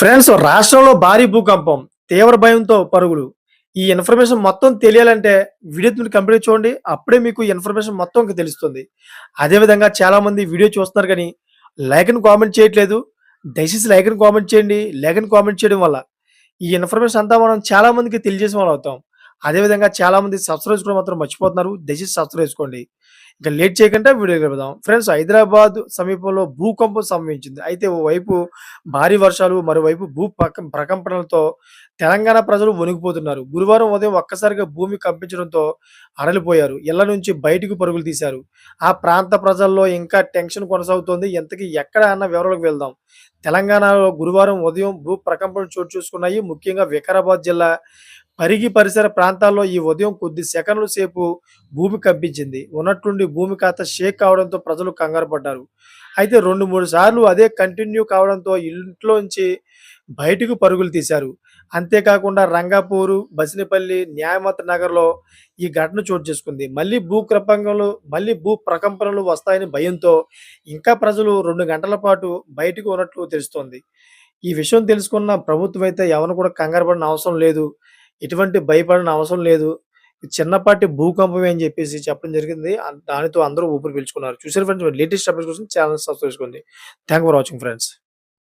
Friends రాష్ట్రంలో భారీ భూకంపం తీవ్ర భయంతో పరుగులు. ఈ ఇన్ఫర్మేషన్ మొత్తం తెలియాలంటే వీడియో కంప్లీట్ చూడండి. అప్పుడే మీకు ఇన్ఫర్మేషన్ మొత్తం తెలుస్తుంది. అదేవిధంగా చాలామంది వీడియో చూస్తున్నారు కానీ లైక్ని కామెంట్ చేయట్లేదు. దయచేసి లైక్ని కామెంట్ చేయండి. లైక్ని కామెంట్ చేయడం వల్ల ఈ ఇన్ఫర్మేషన్ అంతా మనం చాలా మందికి తెలియజేసిన వాళ్ళు అవుతాం. అదేవిధంగా చాలామంది సబ్స్క్రైబ్ చేసుకోవడం మాత్రం మర్చిపోతున్నారు. దయచేసి సబ్స్క్రైబ్ చేసుకోండి. ఇంకా లేట్ చేయకుండా వీడియో గడుపుదాం ఫ్రెండ్స్ హైదరాబాద్ సమీపంలో భూకంపం సంభవించింది. అయితే ఓవైపు భారీ వర్షాలు మరోవైపు భూ ప్రకంపనలతో తెలంగాణ ప్రజలు వణిగిపోతున్నారు. గురువారం ఉదయం ఒక్కసారిగా భూమి కంపించడంతో అరలిపోయారు. ఇళ్ళ నుంచి బయటకు పరుగులు తీశారు. ఆ ప్రాంత ప్రజల్లో ఇంకా టెన్షన్ కొనసాగుతోంది. ఎంతకీ ఎక్కడ అన్న వివరాలకు వెళ్దాం. తెలంగాణలో గురువారం ఉదయం భూ ప్రకంపనలు చోటు చూసుకున్నాయి. ముఖ్యంగా వికారాబాద్ జిల్లా పరిగి పరిసర ప్రాంతాల్లో ఈ ఉదయం కొద్ది సెకన్ల సేపు భూమి కంపించింది. ఉన్నట్టుండి భూమి కాస్త షేక్ కావడంతో ప్రజలు కంగారు పడ్డారు. అయితే రెండు మూడు సార్లు అదే కంటిన్యూ కావడంతో ఇంట్లోంచి బయటకు పరుగులు తీశారు. అంతేకాకుండా రంగాపూరు బసినపల్లి న్యాయమత నగర్లో ఈ ఘటన చోటు చేసుకుంది. మళ్ళీ భూ మళ్ళీ భూ ప్రకంపనలు వస్తాయని భయంతో ఇంకా ప్రజలు రెండు గంటల పాటు బయటకు ఉన్నట్లు తెలుస్తోంది. ఈ విషయం తెలుసుకున్న ప్రభుత్వం అయితే ఎవరు కూడా కంగారు పడిన అవసరం లేదు. ఎటువంటి భయపడిన అవసరం లేదు. చిన్నపాటి భూకంపమే అని చెప్పేసి చెప్పడం జరిగింది. దానితో అందరూ ఊపిరి పీల్చుకున్నారు. చూసారు ఫ్రెండ్స్ లేటెస్ట్ అప్డేట్స్ కోసం ఛానల్ సబ్స్క్రైబ్ చేసుకోండి. Thank for watching friends